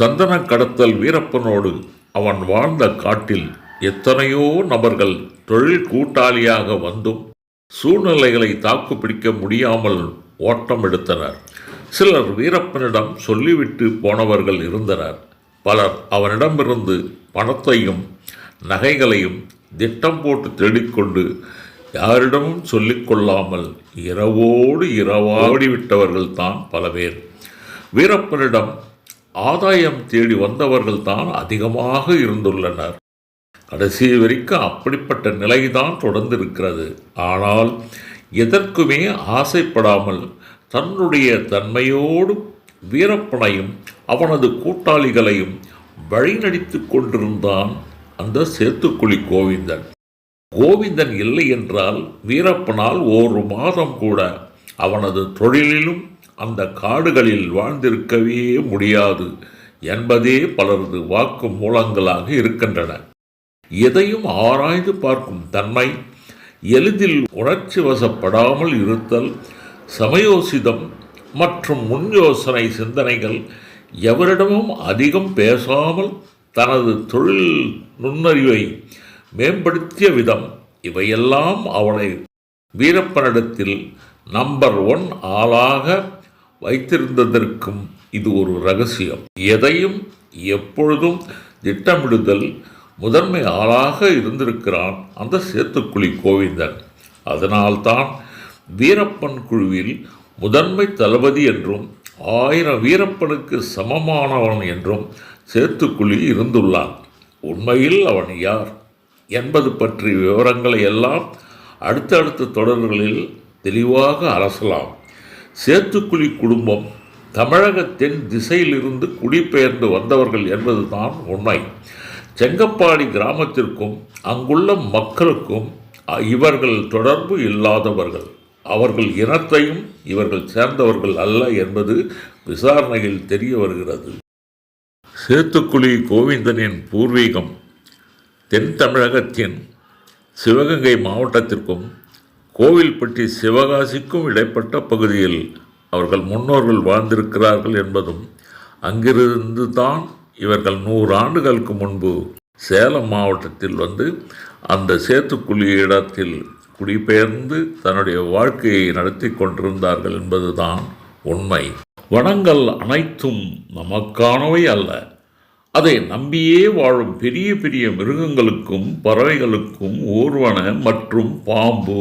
சந்தன கடத்தல் வீரப்பனோடு அவன் வாழ்ந்த காட்டில் எத்தனையோ நபர்கள் தொழில் கூட்டாளியாக வந்தும் சூழ்நிலைகளை தாக்குப்பிடிக்க முடியாமல் ஓட்டம் எடுத்தனர். சிலர் வீரப்பனிடம் சொல்லிவிட்டு போனவர்கள் இருந்தனர். பலர் அவனிடமிருந்து பணத்தையும் நகைகளையும் திட்டம் போட்டு தேடிக்கொண்டு யாரிடமும் சொல்லிக்கொள்ளாமல் இரவோடு இரவாடி விட்டவர்கள் தான் பல பேர். வீரப்பனிடம் ஆதாயம் தேடி வந்தவர்கள் தான் அதிகமாக இருந்துள்ளனர். கடைசி வரைக்கும் அப்படிப்பட்ட நிலைதான் தொடர்ந்து இருக்கிறது ஆனால் எதற்குமே ஆசைப்படாமல் தன்னுடைய தன்மையோடு வீரப்பனையும் அவனது கூட்டாளிகளையும் வழிநடித்து கொண்டிருந்தான் அந்த சேத்துக்குழி கோவிந்தன். கோவிந்தன் இல்லை என்றால் வீரப்பனால் ஒரு மாதம் கூட அவனது தொழிலிலும் அந்த காடுகளில் வாழ்ந்திருக்கவே முடியாது என்பதே பலரது வாக்கு மூலங்களாக இருக்கின்றன. எதையும் ஆராய்ந்து பார்க்கும் தன்மை எளிதில் உணர்ச்சி வசப்படாமல் இருத்தல் சமயோசிதம் மற்றும் முன் யோசனை சிந்தனைகள் எவரிடமும் அதிகம் பேசாமல் தனது தொழில் நுண்ணறிவை மேம்படுத்திய விதம் இவையெல்லாம் அவனை வீரப்பனிடத்தில் நம்பர் ஒன் ஆளாக வைத்திருந்ததற்கும் இது ஒரு ரகசியம். எதையும் எப்பொழுதும் திட்டமிடுதல் முதன்மை ஆளாக இருந்திருக்கிறான் அந்த சேத்துக்குழி கோவிந்தன். அதனால்தான் வீரப்பன் குழுவில் முதன்மை தளபதி என்றும் ஆயிரம் வீரப்பனுக்கு சமமானவன் என்றும் சேத்துக்குழி இருந்துள்ளான். உண்மையில் அவன் யார் என்பது பற்றிய விவரங்களை எல்லாம் அடுத்தடுத்த தொடர்களில் தெளிவாக அரசலாம். சேத்துக்குழி குடும்பம் தமிழகத்தின் திசையிலிருந்து குடிபெயர்ந்து வந்தவர்கள் என்பதுதான் உண்மை. செங்கப்பாடி கிராமத்திற்கும் அங்குள்ள மக்களுக்கும் இவர்கள் தொடர்பு இல்லாதவர்கள். அவர்கள் இனத்தையும் இவர்கள் சேர்ந்தவர்கள் அல்ல என்பது விசாரணையில் தெரிய வருகிறது. சேத்துக்குழி கோவிந்தனின் பூர்வீகம் தென் தமிழகத்தின் சிவகங்கை மாவட்டத்திற்கும் கோவில்பட்டி சிவகாசிக்கும் இடைப்பட்ட பகுதியில் அவர்கள் முன்னோர்கள் வாழ்ந்திருக்கிறார்கள் என்பதும் அங்கிருந்து தான் இவர்கள் நூறு ஆண்டுகளுக்கு முன்பு சேலம் மாவட்டத்தில் வந்து அந்த சேத்துக்குழி இடத்தில் குடிபெயர்ந்து தன்னுடைய வாழ்க்கையை நடத்தி கொண்டிருந்தார்கள் என்பதுதான் உண்மை. வனங்கள் அனைத்தும் நமக்கானவை அல்ல. அதை நம்பியே வாழும் பெரிய பெரிய மிருகங்களுக்கும் பறவைகளுக்கும் ஊர்வன மற்றும் பாம்பு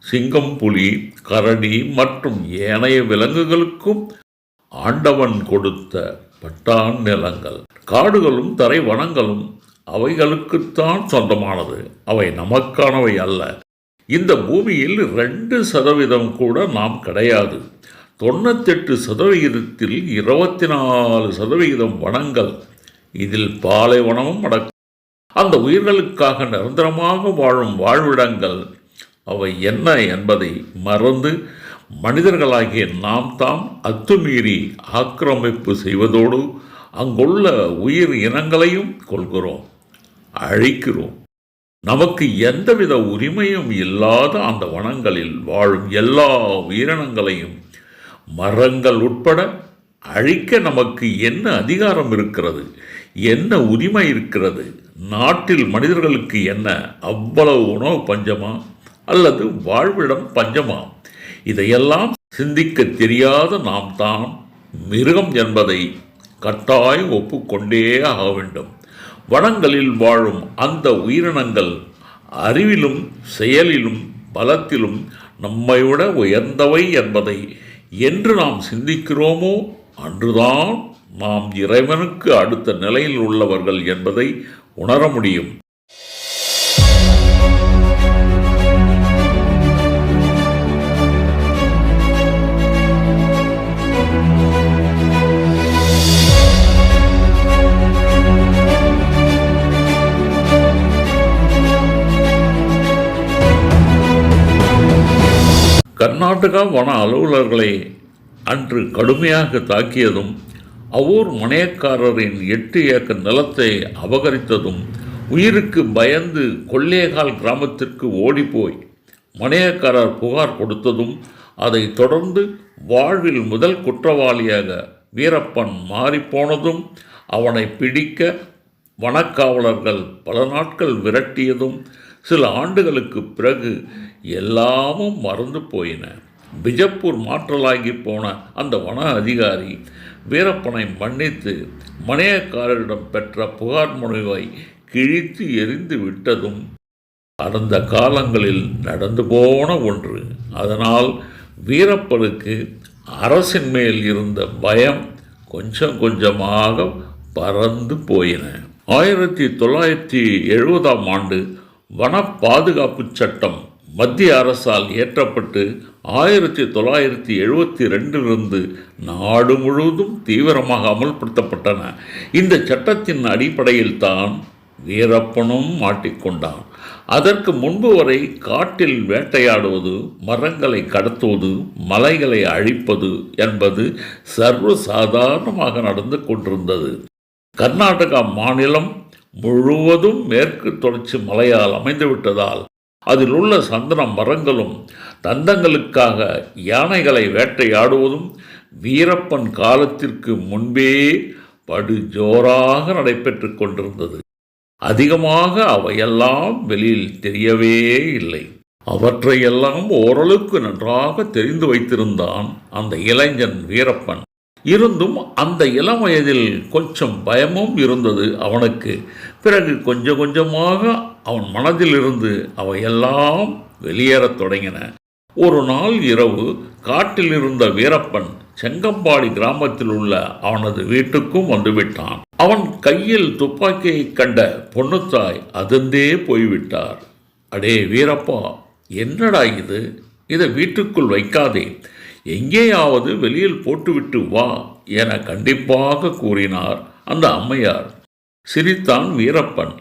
சிங்கம் புலி கரடி மற்றும் ஏனைய விலங்குகளுக்கும் ஆண்டவன் கொடுத்த பட்டான் நிலங்கள். காடுகளும் தரை வனங்களும் அவைகளுக்குத்தான் சொந்தமானது. அவை நமக்கானவை அல்ல. இந்த பூமியில் ரெண்டு சதவீதம் கூட நாம் கிடையாது. தொண்ணூத்தெட்டு சதவிகிதத்தில் இருபத்தி நாலு சதவிகிதம் வனங்கள். இதில் பாலைவனமும் அடக்கும். அந்த உயிர்களுக்காக நிரந்தரமாக வாழும் வாழ்விடங்கள் அவை என்ன என்பதை மறந்து மனிதர்களாகிய நாம் தாம் அத்துமீறி ஆக்கிரமிப்பு செய்வதோடு அங்குள்ள உயிர் இனங்களையும் கொள்கிறோம் அழிக்கிறோம். நமக்கு எந்தவித உரிமையும் இல்லாத அந்த வனங்களில் வாழும் எல்லா உயிரினங்களையும் மரங்கள் உட்பட அழிக்க நமக்கு என்ன அதிகாரம் இருக்கிறது என்ன உரிமை இருக்கிறது நாட்டில் மனிதர்களுக்கு என்ன அவ்வளவு உணவு பஞ்சமா? அல்லது வாழ்விடம் பஞ்சமா இதையெல்லாம் சிந்திக்க தெரியாத நாம் தான் மிருகம் என்பதை கட்டாயம் ஒப்புக்கொண்டே ஆக வேண்டும். வனங்களில் வாழும் அந்த உயிரினங்கள் அறிவிலும் செயலிலும் பலத்திலும் நம்மை விட உயர்ந்தவை என்பதை என்று நாம் சிந்திக்கிறோமோ? அன்றுதான் நாம் இறைவனுக்கு அடுத்த நிலையில் உள்ளவர்கள் என்பதை உணர முடியும். கர்நாடகா வன அலுவலர்களை அன்று கடுமையாக தாக்கியதும் அவ்வூர் மனையக்காரரின் எட்டு ஏக்கர் நிலத்தை அபகரித்ததும் உயிருக்கு பயந்து கொள்ளேகால் கிராமத்திற்கு ஓடிப்போய் மனையக்காரர் புகார் கொடுத்ததும் அதை தொடர்ந்து வாழ்வில் முதல் குற்றவாளியாக வீரப்பன் மாறிப்போனதும் அவனை பிடிக்க வனக்காவலர்கள் பல நாட்கள் விரட்டியதும் சில ஆண்டுகளுக்கு பிறகு எல்லாமும் மறந்து போயின. பிஜப்பூர் மாற்றலாகி போன அந்த வன அதிகாரி வீரப்பனை மன்னித்து மணியக்காரரிடம் பெற்ற புகார் மனுவை கிழித்து எரிந்து விட்டதும் கடந்த காலங்களில் நடந்து போன ஒன்று. அதனால் வீரப்பனுக்கு அரசின் மேல் இருந்த பயம் கொஞ்சம் கொஞ்சமாக பறந்து போயின. ஆயிரத்தி தொள்ளாயிரத்தி எழுபதாம் ஆண்டு வன பாதுகாப்பு சட்டம் மத்திய அரசால் இயற்றப்பட்டு ஆயிரத்தி தொள்ளாயிரத்தி எழுபத்தி ரெண்டிலிருந்து நாடு முழுவதும் தீவிரமாக அமல்படுத்தப்பட்டன. இந்த சட்டத்தின் அடிப்படையில் தான் வீரப்பனும் மாட்டிக்கொண்டான். அதற்கு முன்பு வரை காட்டில் வேட்டையாடுவது மரங்களை கடத்துவது மலைகளை அழிப்பது என்பது சர்வ சாதாரணமாக நடந்து கொண்டிருந்தது. கர்நாடகா மாநிலம் முழுவதும் மேற்கு தொடர்ச்சி மலையால் அமைந்துவிட்டதால் அதில் உள்ள சந்தன மரங்களும் தந்தங்களுக்காக யானைகளை வேட்டையாடுவதும் வீரப்பன் காலத்திற்கு முன்பே படு ஜோராக நடைபெற்று கொண்டிருந்தது. அதிகமாக அவையெல்லாம் வெளியில் தெரியவே இல்லை. அவற்றையெல்லாம் ஓரளவுக்கு நன்றாக தெரிந்து வைத்திருந்தான் அந்த இளைஞன் வீரப்பன். இருந்தும் அந்த இளம் வயதில் கொஞ்சம் பயமும் இருந்தது அவனுக்கு. பிறகு கொஞ்சம் கொஞ்சமாக அவன் மனதில் இருந்து அவையெல்லாம் வெளியேறத் தொடங்கின. ஒரு நாள் இரவு காட்டில் இருந்த வீரப்பன் செங்கம்பாடி கிராமத்தில் உள்ள அவனது வீட்டுக்கும் வந்துவிட்டான் அவன் கையில் துப்பாக்கியை கண்ட பொண்ணுத்தாய் அதிர்ந்தே போய்விட்டார். அடே வீரப்பா என்னடா இது? இதை வீட்டுக்குள் வைக்காதே. எங்கேயாவது வெளியில் போட்டுவிட்டு வா என கண்டிப்பாக கூறினார் அந்த அம்மையார். சிரித்தான் வீரப்பன்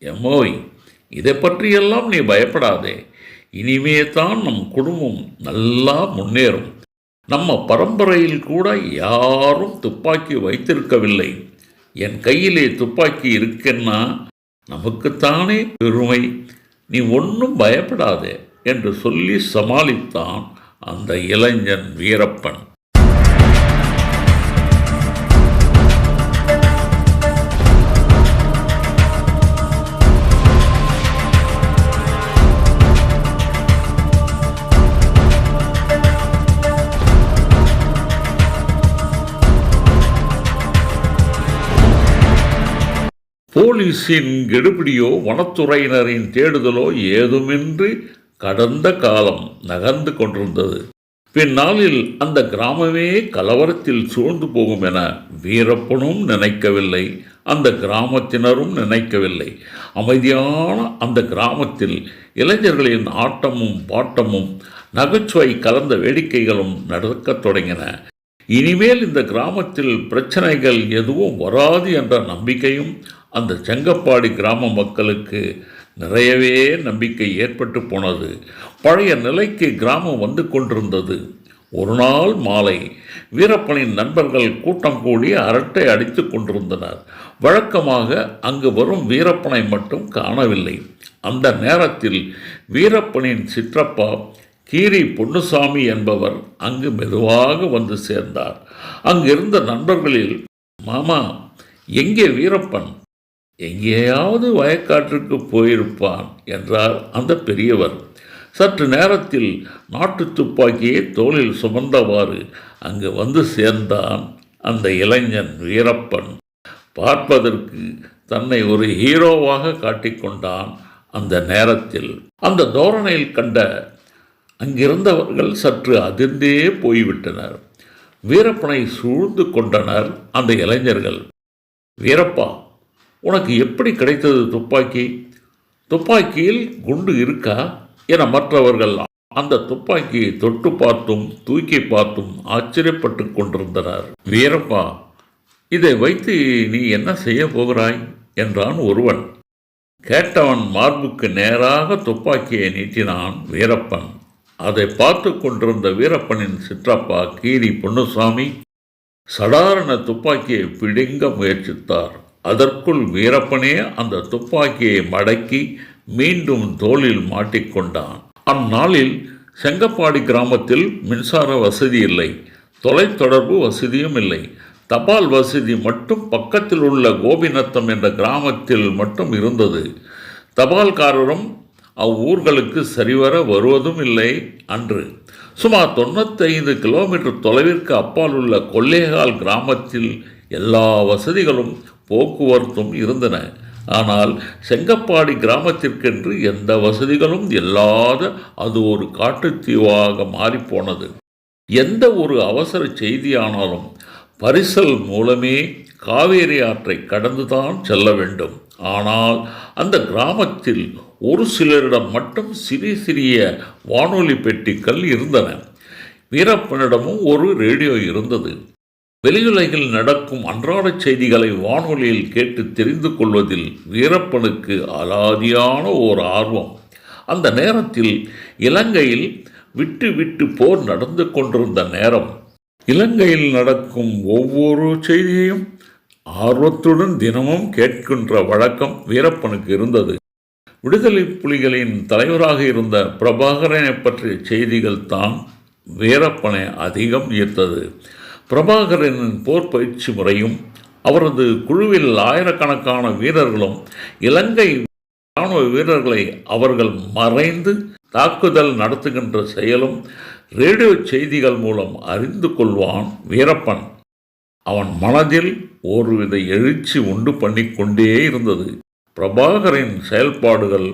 எம்மோய் இதை பற்றியெல்லாம் நீ பயப்படாதே. இனிமே தான் நம் குடும்பம் நல்லா முன்னேறும். நம்ம பரம்பரையில் கூட யாரும் துப்பாக்கி வைத்திருக்கவில்லை. என் கையிலே துப்பாக்கி இருக்குன்னா நமக்குத்தானே பெருமை. நீ ஒன்றும் பயப்படாதே என்று சொல்லி சமாளித்தான் அந்த இளைஞன் வீரப்பன். போலீஸின் கெடுபிடியோ வனத்துறையினரின் தேடுதலோ ஏதுமின்றி கடந்த காலம் நகர்ந்து கொண்டிருந்தது. பின்னாளில் அந்த கிராமமே கலவரத்தில் சூழ்ந்து போகும் என வீரப்பனும் நினைக்கவில்லை. அந்த கிராமத்தினரும் நினைக்கவில்லை. அமைதியான அந்த கிராமத்தில் இளைஞர்களின் ஆட்டமும் பாட்டமும் நகைச்சுவை கலந்த வேடிக்கைகளும் நடக்கத் தொடங்கின. இனிமேல் இந்த கிராமத்தில் பிரச்சனைகள் எதுவும் வராது என்ற நம்பிக்கையும் அந்த செங்கப்பாடி கிராம மக்களுக்கு நிறையவே நம்பிக்கை ஏற்பட்டு போனது. பழைய நிலைக்கு கிராமம் வந்து கொண்டிருந்தது. ஒரு நாள் மாலை வீரப்பனின் நண்பர்கள் கூட்டம் கூடி அரட்டை அடித்து கொண்டிருந்தனர். வழக்கமாக அங்கு வரும் வீரப்பனை மட்டும் காணவில்லை. அந்த நேரத்தில் வீரப்பனின் சிற்றப்பா கீரி பொன்னுசாமி என்பவர் அங்கு மெதுவாக வந்து சேர்ந்தார். அங்கிருந்த நண்பர்களில் மாமா எங்கே வீரப்பன்? எங்கேயாவது வயக்காற்றுக்கு போயிருப்பான் என்றார் அந்த பெரியவர். சற்று நேரத்தில் நாட்டு துப்பாக்கியை தோளில் சுமந்தவாறு அங்கு வந்து சேர்ந்தான் அந்த இளைஞன் வீரப்பன். பார்ப்பதற்கு தன்னை ஒரு ஹீரோவாக காட்டிக்கொண்டான் அந்த நேரத்தில். அந்த தோரணையில் கண்ட அங்கிருந்தவர்கள் சற்று அதிர்ந்தே போய்விட்டனர். வீரப்பனை சூழ்ந்து கொண்டனர் அந்த இளைஞர்கள். வீரப்பா உனக்கு எப்படி கிடைத்தது துப்பாக்கி? துப்பாக்கியில் குண்டு இருக்கா? என மற்றவர்கள் அந்த துப்பாக்கியை தொட்டு பார்த்தும் தூக்கி பார்த்தும் ஆச்சரியப்பட்டு கொண்டிருந்தனர். வீரப்பா இதை வைத்து நீ என்ன செய்ய போகிறாய்? என்றான் ஒருவன். கேட்டவன் மார்புக்கு நேராக துப்பாக்கியை நீட்டினான் வீரப்பன். அதை பார்த்து கொண்டிருந்த வீரப்பனின் சிற்றப்பா கீரி பொன்னுசாமி சடாரண துப்பாக்கியை பிடுங்க முயற்சித்தார். அதற்குள் வீரப்பனே அந்த துப்பாக்கியை மடக்கி மீண்டும் தோளில் மாட்டிக்கொண்டான். அந்நாளில் செங்கப்பாடி கிராமத்தில் மின்சார வசதி இல்லை தொலைத்தொடர்பு வசதியும் இல்லை. தபால் வசதி மட்டும் பக்கத்தில் உள்ள கோபிநத்தம் என்ற கிராமத்தில் மட்டும் இருந்தது. தபால்காரரும் அவ்வூர்களுக்கு சரிவர வருவதும் இல்லை அன்று. சுமார் தொண்ணூத்தைந்து கிலோமீட்டர் தொலைவிற்கு அப்பால் உள்ள கொள்ளேகால் கிராமத்தில் எல்லா வசதிகளும் போக்குவரத்தும் இருந்தன. ஆனால் செங்கப்பாடி கிராமத்திற்கென்று எந்த வசதிகளும் இல்லாத அது ஒரு காட்டுத்தீவாக மாறிப்போனது. எந்த ஒரு அவசர செய்தியானாலும் பரிசல் மூலமே காவேரி ஆற்றை கடந்துதான் செல்ல வேண்டும். ஆனால் அந்த கிராமத்தில் ஒரு சிலரிடம் மட்டும் சிறிய சிறிய வானொலி பெட்டிகள் இருந்தன. வீரப்பனிடமும் ஒரு ரேடியோ இருந்தது. வெளியுலகில் நடக்கும் அன்றாட செய்திகளை வானொலியில் கேட்டு தெரிந்து கொள்வதில் வீரப்பனுக்கு அலாதியான ஓர் ஆர்வம். அந்த நேரத்தில் இலங்கையில் விட்டு விட்டு போர் நடந்து கொண்டிருந்த நேரம். இலங்கையில் நடக்கும் ஒவ்வொரு செய்தியையும் ஆர்வத்துடன் தினமும் கேட்கின்ற வழக்கம் வீரப்பனுக்கு இருந்தது. விடுதலை புலிகளின் தலைவராக இருந்த பிரபாகரனை பற்றிய செய்திகள் தான் வீரப்பனை அதிகம் ஈர்த்தது. பிரபாகரனின் போர் பயிற்சி முறையும் அவரது குழுவில் ஆயிரக்கணக்கான வீரர்களும் இலங்கை இராணுவ வீரர்களை அவர்கள் மறைந்து தாக்குதல் நடத்துகின்ற செயலும் ரேடியோ செய்திகள் மூலம் அறிந்து கொள்வான் வீரப்பன். அவன் மனதில் ஒருவித எழுச்சி உண்டு பண்ணிக்கொண்டே இருந்தது. பிரபாகரின் செயல்பாடுகள்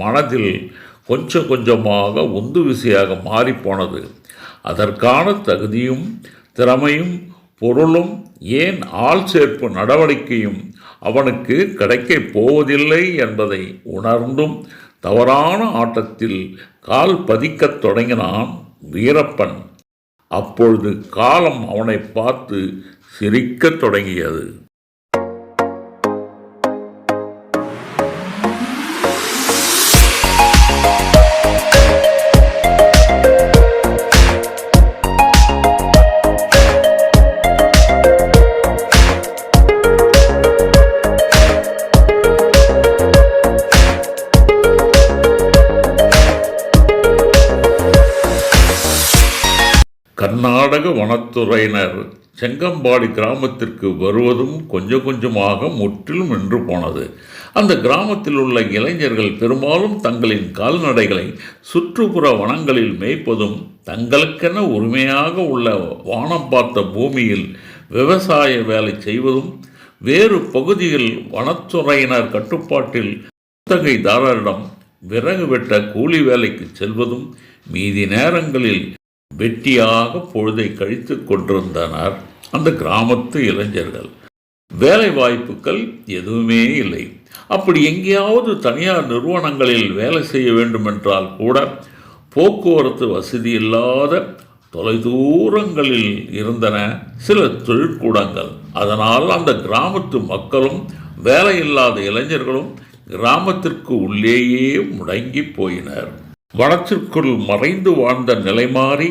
மனதில் கொஞ்சம் கொஞ்சமாக உந்து விசையாக மாறிப்போனது அதற்கான தகுதியும் திறமையும் பொருளும் ஏன் ஆள் சேர்ப்பு நடவடிக்கையும் அவனுக்கு கிடைக்கப் போவதில்லை என்பதை உணர்ந்தும் தவறான ஆட்டத்தில் கால் பதிக்கத் தொடங்கினான் வீரப்பன். அப்பொழுது காலம் அவனை பார்த்து சிரிக்கத் தொடங்கியது. கர்நாடக வனத்துறையினர் செங்கம்பாடி கிராமத்திற்கு வருவதும் கொஞ்சம் கொஞ்சமாக முற்றிலும் நின்று போனது. அந்த கிராமத்தில் உள்ள இளைஞர்கள் பெரும்பாலும் தங்களின் கால்நடைகளை சுற்றுப்புற வனங்களில் மேய்ப்பதும் தங்களுக்கென உரிமையாக உள்ள வானம் பார்த்த பூமியில் விவசாய வேலை செய்வதும் வேறு பகுதியில் வனத்துறையினர் கட்டுப்பாட்டில் குத்தகைதாரரிடம் விறகு வெட்ட கூலி வேலைக்கு செல்வதும் மீதி நேரங்களில் வெட்டியாக பொழுதை கழித்து கொண்டிருந்தனர் அந்த கிராமத்து இளைஞர்கள். வேலை வாய்ப்புகள் எதுவுமே இல்லை. அப்படி எங்கேயாவது தனியார் நிறுவனங்களில் வேலை செய்ய வேண்டுமென்றால் கூட போக்குவரத்து வசதி இல்லாத தொலைதூரங்களில் இருந்தன சில தொழிற்கூடங்கள். அதனால் அந்த கிராமத்து மக்களும் வேலையில்லாத இளைஞர்களும் கிராமத்திற்கு உள்ளேயே முடங்கி போயினர். வனத்திற்குள் மறைந்து வாழ்ந்த நிலை மாறி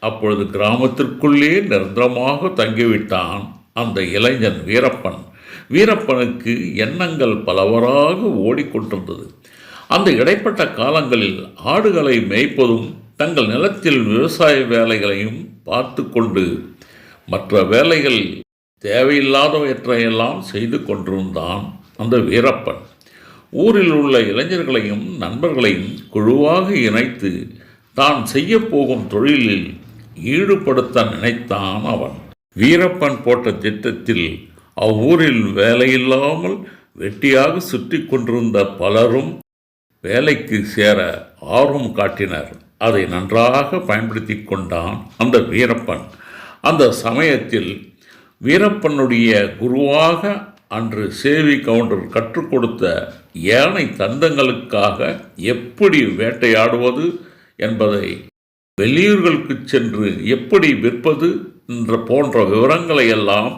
அப்பொழுது கிராமத்திற்குள்ளே நிரந்தரமாக தங்கிவிட்டான் அந்த இளைஞன் வீரப்பன். வீரப்பனுக்கு எண்ணங்கள் பலவராக ஓடிக்கொண்டிருந்தது. அந்த இடைப்பட்ட காலங்களில் ஆடுகளை மேய்ப்பதும் தங்கள் நிலத்தில் விவசாய வேலைகளையும் பார்த்து கொண்டு மற்ற வேலைகள் தேவையில்லாதவற்றையெல்லாம் செய்து கொண்டிருந்தான் அந்த வீரப்பன். ஊரில் உள்ள இளைஞர்களையும் நண்பர்களையும் குழுவாக இணைத்து தான் செய்யப்போகும் தொழிலில் ஈடுபடுத்த நினைத்தான் அவன். வீரப்பன் போட்ட திட்டத்தில் அவ்வூரில் வேலையில்லாமல் வெட்டியாக சுற்றி கொண்டிருந்த பலரும் வேலைக்கு சேர ஆர்வம் காட்டினர். அதை நன்றாக பயன்படுத்தி கொண்டான் அந்த வீரப்பன். அந்த சமயத்தில் வீரப்பனுடைய குருவாக அன்று சேவி கவுண்டர் கற்றுக் கொடுத்த ஏனை தந்தங்களுக்காக எப்படி வேட்டையாடுவது என்பதை வெளியூர்களுக்கு சென்று எப்படி விற்பது என்ற போன்ற விவரங்களை எல்லாம்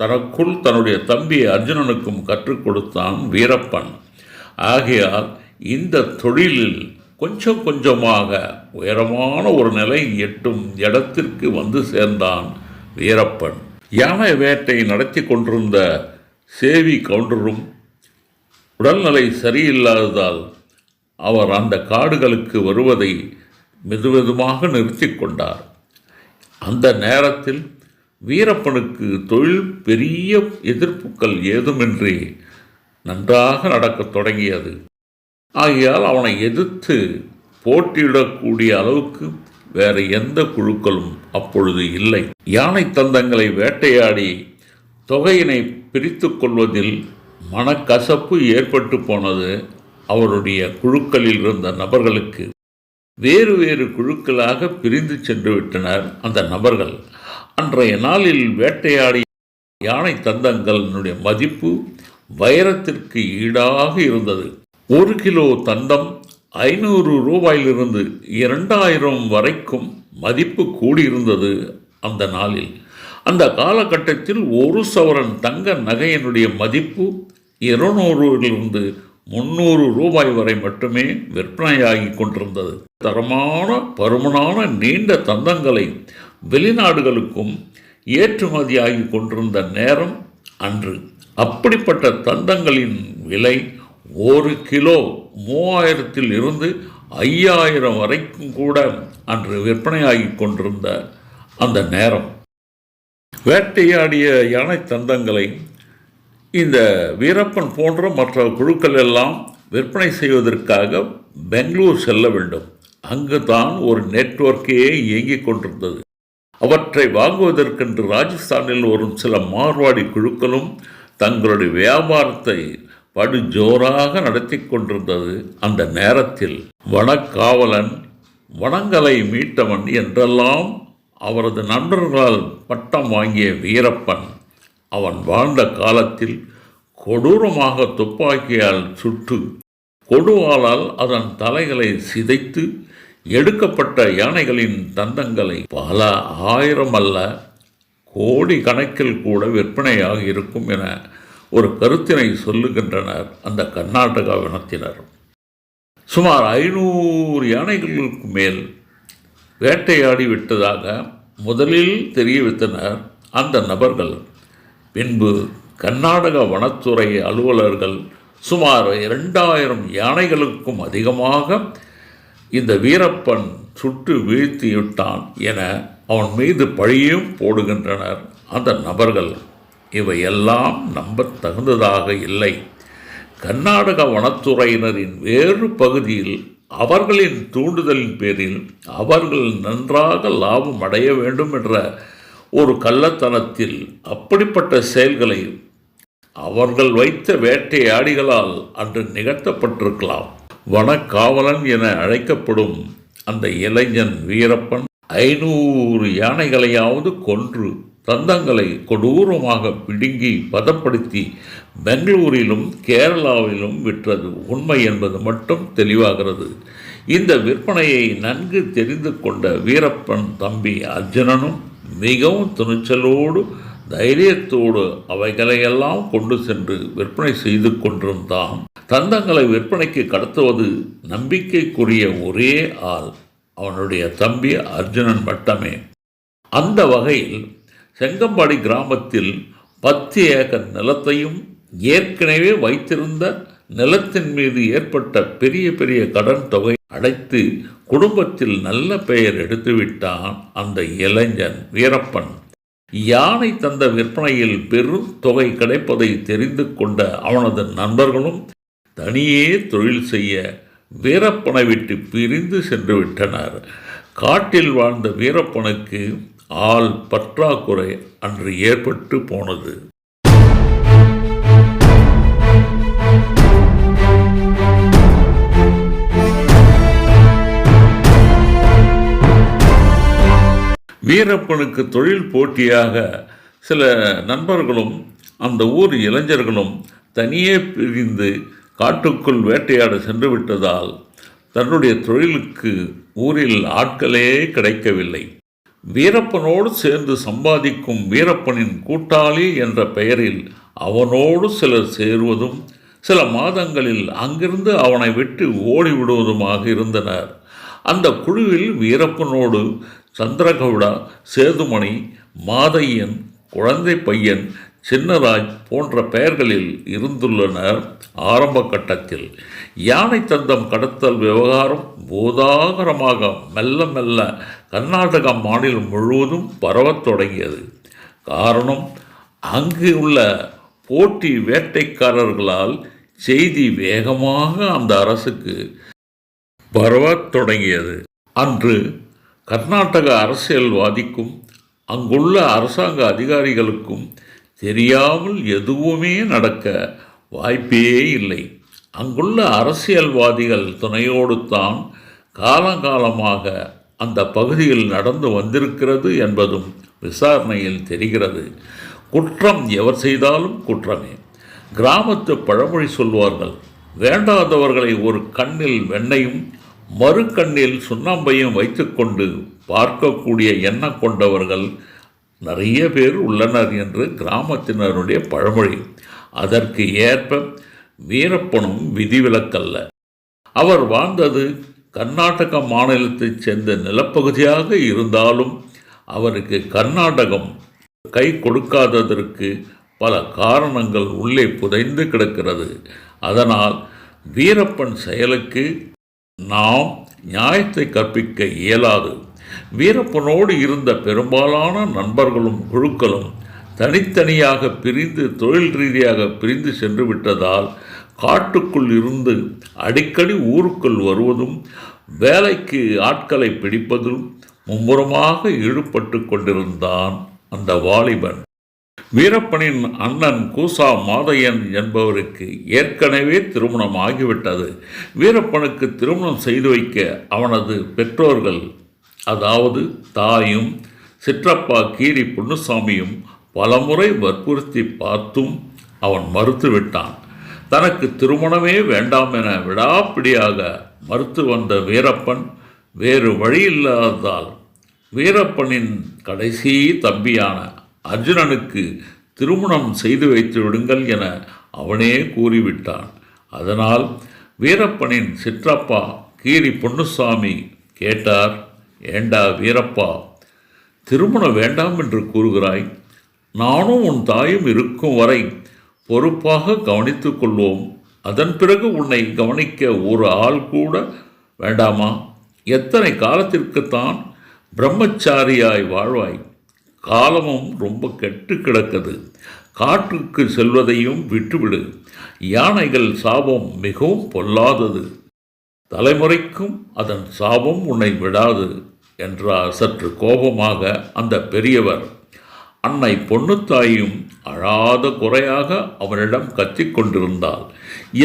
தனக்குள் தன்னுடைய தம்பி அர்ஜுனனுக்கும் கற்றுக் கொடுத்தான் வீரப்பன். ஆகையால் இந்த தொழிலில் கொஞ்சம் கொஞ்சமாக உயரமான ஒரு நிலை எட்டும் இடத்திற்கு வந்து சேர்ந்தான் வீரப்பன். யானை வேட்டை நடத்தி கொண்டிருந்த சேவி கவுண்டரும் உடல்நிலை சரியில்லாததால் அவர் அந்த காடுகளுக்கு வருவதை மெதுவெதுமாக நிறுத்தி கொண்டார் அந்த நேரத்தில் வீரப்பனுக்கு தொழில் பெரிய எதிர்ப்புகள் ஏதுமின்றி நன்றாக நடக்கத் தொடங்கியது. ஆகையால் அவனை எதிர்த்து போட்டியிடக்கூடிய அளவுக்கு வேறு எந்த குழுக்களும் அப்பொழுது இல்லை. யானை தந்தங்களை வேட்டையாடி தொகையினை பிரித்து கொள்வதில் மனக்கசப்பு ஏற்பட்டு போனது அவருடைய குழுக்களில் இருந்த நபர்களுக்கு. வேறு வேறு குழுக்களாக பிரிந்து சென்று விட்டனர் அந்த நபர்கள். அன்றைய நாளில் வேட்டையாடி யானை தந்தங்களினுடைய மதிப்பு வைரத்திற்கு ஈடாக இருந்தது. ஒரு கிலோ தந்தம் ஐநூறு ரூபாயிலிருந்து இரண்டாயிரம் வரைக்கும் மதிப்பு கூடியிருந்தது அந்த நாளில். அந்த காலகட்டத்தில் ஒரு சவரன் தங்க நகையினுடைய மதிப்பு இருநூறுலிருந்து முந்நூறு ரூபாய் வரை மட்டுமே விற்பனையாகி கொண்டிருந்தது. தரமான பருமனான நீண்ட தந்தங்களை வெளிநாடுகளுக்கும் ஏற்றுமதியாகி கொண்டிருந்த நேரம் அன்று. அப்படிப்பட்ட தந்தங்களின் விலை ஒரு கிலோ மூவாயிரத்தில் இருந்து ஐயாயிரம் வரைக்கும் கூட அன்று விற்பனையாகி கொண்டிருந்த அந்த நேரம். வேட்டையாடிய யானை தந்தங்களை இந்த வீரப்பன் போன்ற மற்ற குழுக்கள் எல்லாம் விற்பனை செய்வதற்காக பெங்களூர் செல்ல வேண்டும். அங்கு தான் ஒரு நெட்வொர்க்கே இயங்கிக் கொண்டிருந்தது. அவற்றை வாங்குவதற்கென்று ராஜஸ்தானில் வரும் சில மார்வாடி குழுக்களும் தங்களுடைய வியாபாரத்தை படு ஜோராக நடத்தி கொண்டிருந்தது. அந்த நேரத்தில் வனக்காவலன் வனங்களை மீட்டவன் என்றெல்லாம் அவரது நண்பர்களால் பட்டம் வாங்கிய வீரப்பன் அவன் வாழ்ந்த காலத்தில் கொடூரமாக துப்பாக்கியால் சுட்டு கொடுவாளால் அதன் தலைகளை சிதைத்து எடுக்கப்பட்ட யானைகளின் தந்தங்களை பல ஆயிரம் அல்ல கோடி கணக்கில் கூட விற்பனையாக இருக்கும் என ஒரு கருத்தினை சொல்லுகின்றனர் அந்த கர்நாடகா இனத்தினர். சுமார் ஐநூறு யானைகளுக்கு மேல் வேட்டையாடி விட்டதாக முதலில் தெரியவித்தனர் அந்த நபர்கள். பின்பு கர்நாடக வனத்துறை அலுவலர்கள் சுமார் இரண்டாயிரம் யானைகளுக்கும் அதிகமாக இந்த வீரப்பன் சுட்டு வீழ்த்திவிட்டான் என அவன் மீது பழியும் போடுகின்றனர். அந்த நபர்கள் இவையெல்லாம் நம்பத் தகுந்ததாக இல்லை. கர்நாடக வனத்துறையினரின் வேறு பகுதியில் அவர்களின் தூண்டுதலின் பேரில் அவர்கள் நன்றாக லாபம் அடைய வேண்டும் என்ற ஒரு கள்ளத்தனத்தில் அப்படிப்பட்ட செயல்களை அவர்கள் வைத்த வேட்டையாடிகளால் அன்று நிகழ்த்தப்பட்டிருக்கலாம். வனக்காவலன் என அழைக்கப்படும் அந்த இளைஞன் வீரப்பன் ஐநூறு யானைகளையாவது கொன்று தந்தங்களை கொடூரமாக பிடுங்கி பதப்படுத்தி பெங்களூரிலும் கேரளாவிலும் விற்றது. உண்மை என்பது மட்டும் தெளிவாகிறது. இந்த விற்பனையை நன்கு தெரிந்து கொண்ட வீரப்பன் தம்பி அர்ஜுனனும் மிகவும் துணிச்சலோடு தைரியத்தோடு அவைகளையெல்லாம் கொண்டு சென்று விற்பனை செய்து கொண்டிருந்தான். தந்தங்களை விற்பனைக்கு கடத்துவது நம்பிக்கைக்குரிய ஒரே ஆள் அவனுடைய தம்பி அர்ஜுனன் மட்டுமே. அந்த வகையில் செங்கம்பாடி கிராமத்தில் பத்து ஏக்கர் நிலத்தையும் ஏற்கனவே வைத்திருந்த நிலத்தின் மீது ஏற்பட்ட பெரிய பெரிய கடன் தொகை அடைத்து குடும்பத்தில் நல்ல பெயர் எடுத்துவிட்டான் அந்த இளைஞன் வீரப்பன். யானை தந்த விற்பனையில் பெரும் தொகை கிடைப்பதை தெரிந்து கொண்ட அவனது நண்பர்களும் தனியே தொழில் செய்ய வீரப்பனை விட்டு பிரிந்து சென்று விட்டனர். காட்டில் வாழ்ந்த வீரப்பனுக்கு ஆள் பற்றாக்குறை அன்று ஏற்பட்டு போனது. வீரப்பனுக்கு தொழில் போட்டியாக சில நண்பர்களும் அந்த ஊர் இளைஞர்களும் தனியே பிரிந்து காட்டுக்குள் வேட்டையாட சென்று விட்டதால் தன்னுடைய தொழிலுக்கு ஊரில் ஆட்களே கிடைக்கவில்லை. வீரப்பனோடு சேர்ந்து சம்பாதிக்கும் வீரப்பனின் கூட்டாளி என்ற பெயரில் அவனோடு சிலர் சேருவதும் சில மாதங்களில் அங்கிருந்து அவனை விட்டு ஓடிவிடுவதுமாக இருந்தனர். அந்த குழுவில் வீரப்பனோடு சந்திரகவுடா சேதுமணி மாதையன் குழந்தை பையன் சின்னராஜ் போன்ற பெயர்களில் இருந்துள்ளனர் ஆரம்ப கட்டத்தில். யானை தந்தம் கடத்தல் விவகாரம் போதாகரமாக மெல்ல மெல்ல கர்நாடக மாநிலம் முழுவதும் பரவத் தொடங்கியது. காரணம் அங்கு உள்ள போட்டி வேட்டைக்காரர்களால் செய்தி வேகமாக அந்த அரசுக்கு பரவத் தொடங்கியது. அன்று கர்நாடக அரசியல்வாதிக்கும் அங்குள்ள அரசாங்க அதிகாரிகளுக்கும் தெரியாமல் எதுவுமே நடக்க வாய்ப்பே இல்லை. அங்குள்ள அரசியல்வாதிகள் துணையோடு தான் காலங்காலமாக அந்த பகுதியில் நடந்து வந்திருக்கிறது என்பதும் விசாரணையில் தெரிகிறது. குற்றம் எவர் செய்தாலும் குற்றமே. கிராமத்து பழமொழி சொல்வார்கள் வேண்டாதவர்களை ஒரு கண்ணில் வெண்ணையும் மறுக்கண்ணில் சுண்ணாம்பையும் வைத்துக்கொண்டு பார்க்கக்கூடிய எண்ணம் கொண்டவர்கள் நிறைய பேர் உள்ளனர் என்று கிராமத்தினருடைய பழமொழி. அதற்கு ஏற்ப வீரப்பனும் விதிவிலக்கல்ல. அவர் வாழ்ந்தது கர்நாடக மாநிலத்தைச் சேர்ந்த நிலப்பகுதியாக இருந்தாலும் அவருக்கு கர்நாடகம் கை கொடுக்காததற்கு பல காரணங்கள் உள்ளே புதைந்து கிடக்கிறது. அதனால் வீரப்பன் செயலுக்கு நாம் நியாயத்தை கற்பிக்க இயலாது. வீரப்பனோடு இருந்த பெரும்பாலான நண்பர்களும் குழுக்களும் தனித்தனியாக பிரிந்து தொழில் ரீதியாக பிரிந்து சென்று விட்டதால் காட்டுக்குள் இருந்து அடிக்கடி ஊருக்குள் வருவதும் வேலைக்கு ஆட்களை பிடிப்பதும் மும்முரமாக ஈடுபட்டு கொண்டிருந்தான் அந்த வாலிபன். வீரப்பனின் அண்ணன் கூசா மாதையன் என்பவருக்கு ஏற்கனவே திருமணம் ஆகிவிட்டது. வீரப்பனுக்கு திருமணம் செய்து வைக்க அவனது பெற்றோர்கள் அதாவது தாயும் சிற்றப்பா கீரி பொன்னுசாமியும் பலமுறை வற்புறுத்தி பார்த்தும் அவன் மறுத்துவிட்டான். தனக்கு திருமணமே வேண்டாம் என விடாப்பிடியாக மறுத்து வந்த வீரப்பன் வேறு வழியில்லாததால் வீரப்பனின் கடைசி தம்பியான அர்ஜுனனுக்கு திருமணம் செய்து வைத்து விடுங்கள் என அவனே கூறிவிட்டான். அதனால் வீரப்பனின் சிற்றப்பா கீரி பொன்னுசாமி கேட்டார் ஏண்டா வீரப்பா திருமணம் வேண்டாம் என்று கூறுகிறாய்? நானும் உன் தாயும் இருக்கும் வரை பொறுப்பாக கவனித்து கொள்வோம். அதன் பிறகு உன்னை கவனிக்க ஒரு ஆள் கூட வேண்டாமா? எத்தனை காலத்திற்குத்தான் பிரம்மச்சாரியாய் வாழ்வாய். காலமும் ரொம்ப கெட்டு கிடக்குது காட்டுக்கு செல்வதையும் விட்டுவிடு. யானைகள் சாபம் மிகவும் பொல்லாதது. தலைமுறைக்கும் அதன் சாபம் உன்னை விடாது என்றார் சற்று கோபமாக அந்த பெரியவர். அன்னை பொண்ணுத்தாயும் அழாத குறையாக அவனிடம் கத்திக் கொண்டிருந்தாள்.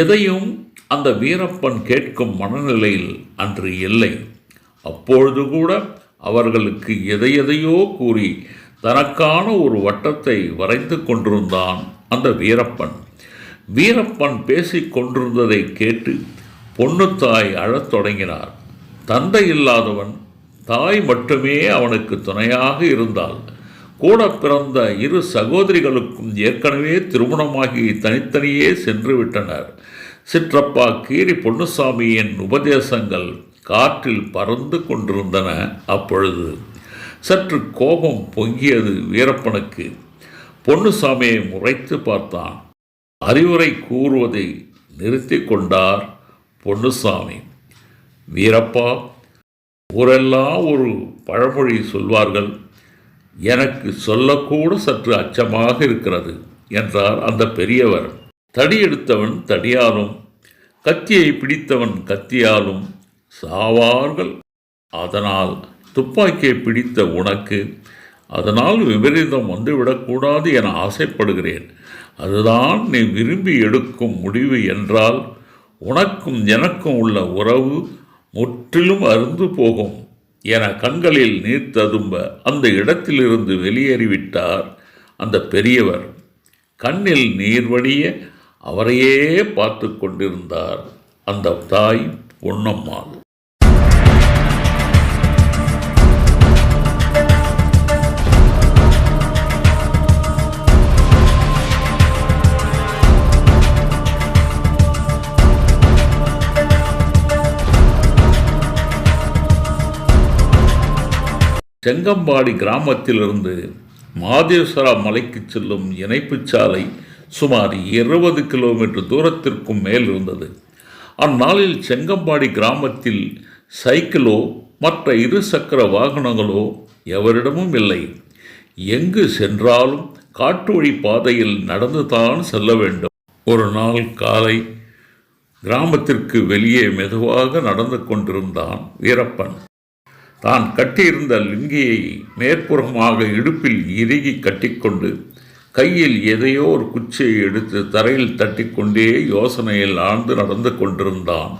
எதையும் அந்த வீரப்பன் கேட்கும் மனநிலையில் அன்று இல்லை. அப்பொழுது கூட அவர்களுக்கு எதை எதையோ கூறி தனக்கான ஒரு வட்டத்தை வரைந்து கொண்டிருந்தான் அந்த வீரப்பன். வீரப்பன் பேசிக் கொண்டிருந்ததை கேட்டு பொன்னுத்தாய் அழத் தொடங்கினார். தந்தை இல்லாதவன் தாய் மட்டுமே அவனுக்கு துணையாக இருந்தாள். கூட பிறந்த இரு சகோதரிகளுக்கும் ஏற்கனவே திருமணமாகி தனித்தனியே சென்று விட்டனர். சிற்றப்பா கீரி பொன்னுசாமியின் உபதேசங்கள் காற்றில் பறந்து கொண்டிருந்தன அப்பொழுது. சற்று கோபம் பொங்கியது வீரப்பனுக்கு. பொன்னுசாமியை முறைத்து பார்த்தான். அறிவுரை கூறுவதை நிறுத்தி கொண்டார் பொன்னுசாமி வீரப்பா ஊரெல்லாம் ஒரு பழமொழி சொல்வார்கள். எனக்கு சொல்லக்கூட சற்று அச்சமாக இருக்கிறது என்றார் அந்த பெரியவர். தடி எடுத்தவன் தடியாலும் கத்தியை பிடித்தவன் கத்தியாலும் சாவார்கள். அதனால் துப்பாக்கியை பிடித்த உனக்கு அதனால் விபரீதம் வந்துவிடக்கூடாது என ஆசைப்படுகிறேன். அதுதான் நீ விரும்பி எடுக்கும் முடிவு என்றால் உனக்கும் எனக்கும் உள்ள உறவு முற்றிலும் அருந்து போகும் என கண்களில் நீர் ததும்ப அந்த இடத்திலிருந்து வெளியேறிவிட்டார் அந்த பெரியவர். கண்ணில் நீர் வடிய அவரையே பார்த்து கொண்டிருந்தார் அந்த தாய் பொன்னம்மாள். செங்கம்பாடி கிராமத்திலிருந்து மாதேஸ்வரா மலைக்கு செல்லும் இணைப்புச் சாலை சுமார் இருபது கிலோமீட்டர் தூரத்திற்கும் மேல் இருந்தது. அந்நாளில் செங்கம்பாடி கிராமத்தில் சைக்கிளோ மற்ற இருசக்கர வாகனங்களோ எவரிடமும் இல்லை. எங்கு சென்றாலும் காட்டு வழி பாதையில் நடந்துதான் செல்ல வேண்டும். ஒரு நாள் காலை கிராமத்திற்கு வெளியே மெதுவாக நடந்து கொண்டிருந்தான் வீரப்பன். தான் கட்டியிருந்த லிங்கியை மேற்புறமாக இடுப்பில் இறுகி கட்டிக்கொண்டு கையில் எதையோ ஒரு குச்சியை எடுத்து தரையில் தட்டிக்கொண்டே யோசனையில் ஆழ்ந்து நடந்து கொண்டிருந்தான்.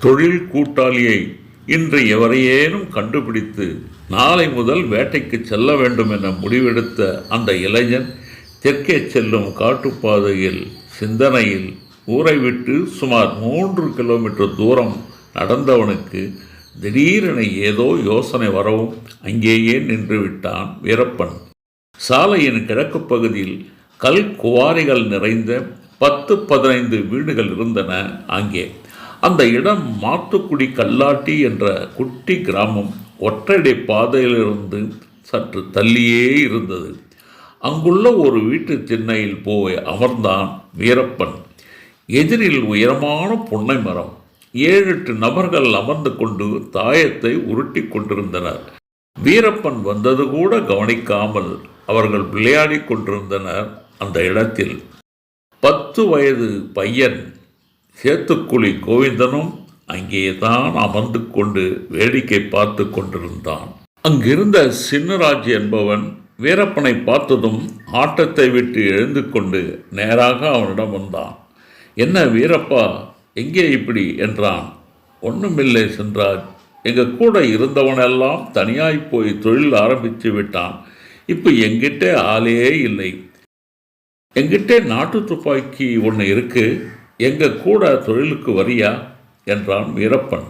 தொழில் கூட்டாளியை இன்று எவரையேனும் கண்டுபிடித்து நாளை முதல் வேட்டைக்கு செல்ல வேண்டும் என முடிவெடுத்த அந்த இளைஞன் தெற்கே செல்லும் காட்டுப்பாதையில் சிந்தனையில் ஊரை விட்டு சுமார் மூன்று கிலோமீட்டர் தூரம் நடந்தவனுக்கு திடீரென ஏதோ யோசனை வரவும் அங்கேயே நின்று விட்டான் வீரப்பன். சாலையின் கிழக்கு பகுதியில் கல் குவாரிகள் நிறைந்த பத்து பதினைந்து வீடுகள் இருந்தன அங்கே. அந்த இடம் மாத்துக்குடி கல்லாட்டி என்ற குட்டி கிராமம் ஒற்றடை பாதையிலிருந்து சற்று தள்ளியே இருந்தது. அங்குள்ள ஒரு வீட்டு திண்ணையில் போய் அமர்ந்தான் வீரப்பன். எதிரில் உயரமான புன்னை மரம் ஏழு எட்டு நபர்கள் அமர்ந்து கொண்டு தாயத்தை உருட்டி கொண்டிருந்தனர். வீரப்பன் வந்தது கூட கவனிக்காமல் அவர்கள் விளையாடிக் கொண்டிருந்தனர் அந்த இடத்தில். பத்து வயது பையன் சேத்துக்குழி கோவிந்தனும் அங்கேதான் அமர்ந்து கொண்டு வேடிக்கை பார்த்து கொண்டிருந்தான். அங்கிருந்த சின்னராஜ் என்பவன் வீரப்பனை பார்த்ததும் ஆட்டத்தை விட்டு எழுந்து கொண்டு நேராக அவனிடம் வந்தான். என்ன வீரப்பா எங்கே இப்படி என்றான். ஒன்றுமில்லை சென்றாஜ் எங்கள் கூட இருந்தவனெல்லாம் தனியாய் போய் தொழில் ஆரம்பித்து விட்டான். இப்போ எங்கிட்ட ஆளே இல்லை. எங்கிட்ட நாட்டு துப்பாக்கி ஒன்று இருக்கு. எங்கள் கூட தொழிலுக்கு வரியா? என்றான் வீரப்பன்.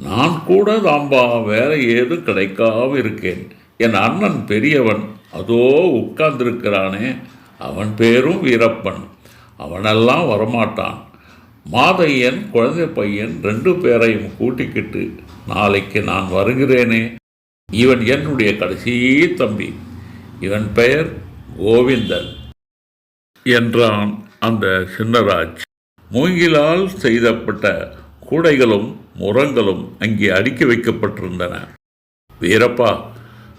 நான் கூட தாம்பா வேற ஏதும் கிடைக்காம இருக்கேன். என் அண்ணன் பெரியவன் அதோ உட்கார்ந்திருக்கிறானே. அவன் பேரும் வீரப்பன். அவனெல்லாம் வரமாட்டான். மாதையன் குழந்தை பையன் ரெண்டு பேரையும் கூட்டிக்கிட்டு நாளைக்கு நான் வருகிறேனே. இவன் என்னுடைய கடைசி தம்பி. இவன் பெயர் கோவிந்தன் என்றான் அந்த சின்னராஜ். மூங்கிலால் செய்தப்பட்ட கூடைகளும் முரங்களும் அங்கே அடுக்கி வைக்கப்பட்டிருந்தன. வீரப்பா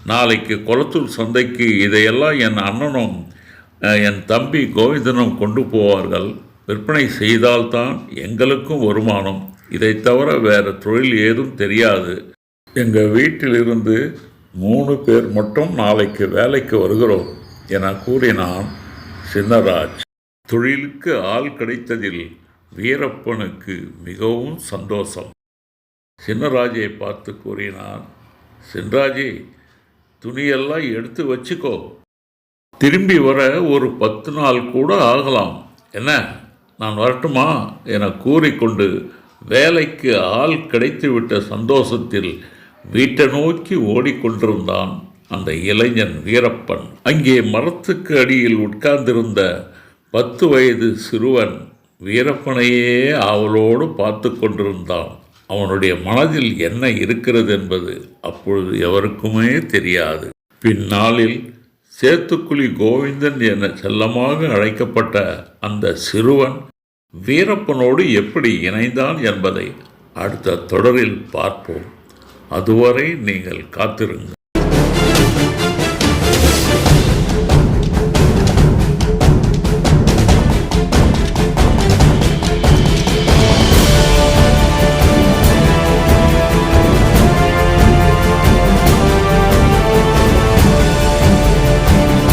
நாளைக்கு குளத்தூர் சந்தைக்கு இதையெல்லாம் என் அண்ணனும் என் தம்பி கோவிந்தனும் கொண்டு போவார்கள். விற்பனை செய்தால்தான் எங்களுக்கும் வருமானம். இதை தவிர வேறு தொழில் ஏதும் தெரியாது. எங்கள் வீட்டிலிருந்து மூணு பேர் மட்டும் நாளைக்கு வேலைக்கு வருகிறோம் என கூறினான் சின்னராஜ். தொழிலுக்கு ஆள் கிடைத்ததில் வீரப்பனுக்கு மிகவும் சந்தோஷம். சின்னராஜை பார்த்து கூறினான் சின்ராஜே துணியெல்லாம் எடுத்து வச்சுக்கோ. திரும்பி வர ஒரு பத்து நாள் கூட ஆகலாம். என்ன? நான் வரட்டுமா? என கூறிக்கொண்டு வேலைக்கு ஆள் கிடைத்துவிட்ட சந்தோஷத்தில் வீட்டை நோக்கி ஓடிக்கொண்டிருந்தான் அந்த இளைஞன் வீரப்பன். அங்கே மரத்துக்கு அடியில் உட்கார்ந்திருந்த பத்து வயது சிறுவன் வீரப்பனையே ஆவலோடு பார்த்து கொண்டிருந்தான். அவனுடைய மனதில் என்ன இருக்கிறது என்பது அப்பொழுது எவருக்குமே தெரியாது. பின்னாளில் சேத்துக்குழி கோவிந்தன் என செல்லமாக அழைக்கப்பட்ட அந்த சிறுவன் வீரப்பனோடு எப்படி இணைந்தான் என்பதை அடுத்த தொடரில் பார்ப்போம். அதுவரை நீங்கள் காத்திருங்கள்.